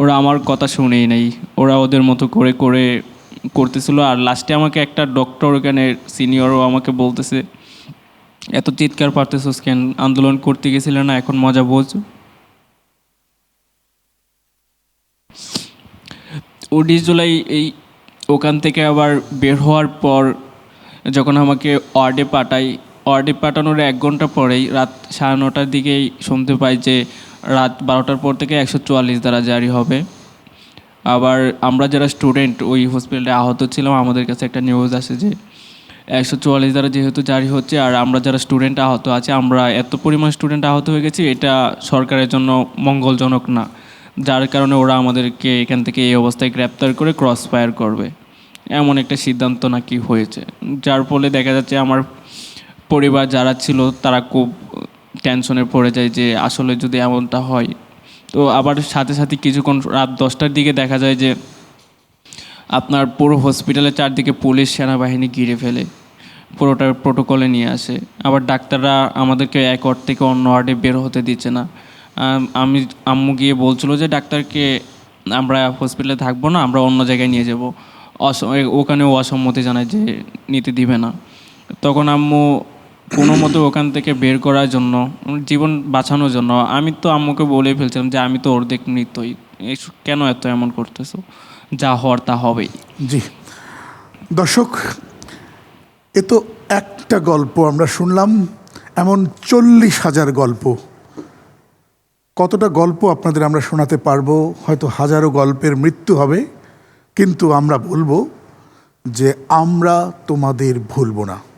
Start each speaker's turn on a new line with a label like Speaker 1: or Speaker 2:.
Speaker 1: ওরা আমার কথা শুনেই নাই। ওরা ওদের মতো করে করে করতেছিল। আর লাস্টে আমাকে একটা ডক্টর ওখানে সিনিয়রও আমাকে বলতেছে, এত চিৎকার পারতেছিস কেন? আন্দোলন করতে গেছিলে না, এখন মজা বোঝ। উনিশ জুলাই এই ওখান থেকে আবার বের হওয়ার পর যখন আমাকে ওয়ার্ডে পাঠাই ওয়ার্ডে পাঠানোর এক ঘণ্টা পরেই রাত সাড়ে নটার দিকেই শুনতে পাই যে রাত বারোটার পর থেকে একশো চুয়াল্লিশ দ্বারা জারি হবে। আবার আমরা যারা স্টুডেন্ট ওই হসপিটালে আহত ছিলাম, আমাদের কাছে একটা নিউজ আসে যে একশো চুয়াল্লিশ দ্বারা যেহেতু জারি হচ্ছে, আর আমরা যারা স্টুডেন্ট আহত আছে, আমরা এত পরিমাণ স্টুডেন্ট আহত হয়ে গেছি, এটা সরকারের জন্য মঙ্গলজনক না। যার কারণে ওরা আমাদেরকে এখান থেকে এই অবস্থায় গ্রেপ্তার করে ক্রস ফায়ার করবে। এমন একটা সিদ্ধান্ত নাকি হয়েছে। যার ফলে দেখা যাচ্ছে, আমার পরিবার যারা ছিল, তারা খুব টেনশনে পড়ে যায় যে আসলে যদি এমনটা হয়। তো আবার সাথে সাথে কিছুক্ষণ রাত দশটার দিকে দেখা যায় যে আপনার পুরো হসপিটালের চারদিকে পুলিশ সেনাবাহিনী ঘিরে ফেলে, পুরোটা প্রোটোকলে নিয়ে আসে। আবার ডাক্তাররা আমাদেরকে এক ওয়ার্ড থেকে অন্য ওয়ার্ডে বের হতে দিচ্ছে না। আমি আম্মু গিয়ে বলছিল যে, ডাক্তারকে আমরা হসপিটালে থাকব না, আমরা অন্য জায়গায় নিয়ে যাব। অস ওখানেও অসম্মতি জানায় যে, নিতে দিবে না। তখন আম্মু কোনো মতো ওখান থেকে বের করার জন্য, জীবন বাঁচানোর জন্য, আমি তো আম্মুকে বলেই ফেলছিলাম যে আমি তো অর্ধেক মৃত্যুই। এস- কেন এত এমন করতেছো? যা হওয়ার তা হবেই।
Speaker 2: জি। দর্শক, এ তো একটা গল্প আমরা শুনলাম, এমন চল্লিশ হাজার গল্প। কতটা গল্প আপনাদের আমরা শোনাতে পারব? হয়তো হাজারো গল্পের মৃত্যু হবে, কিন্তু আমরা বলব যে আমরা তোমাদের ভুলবো না।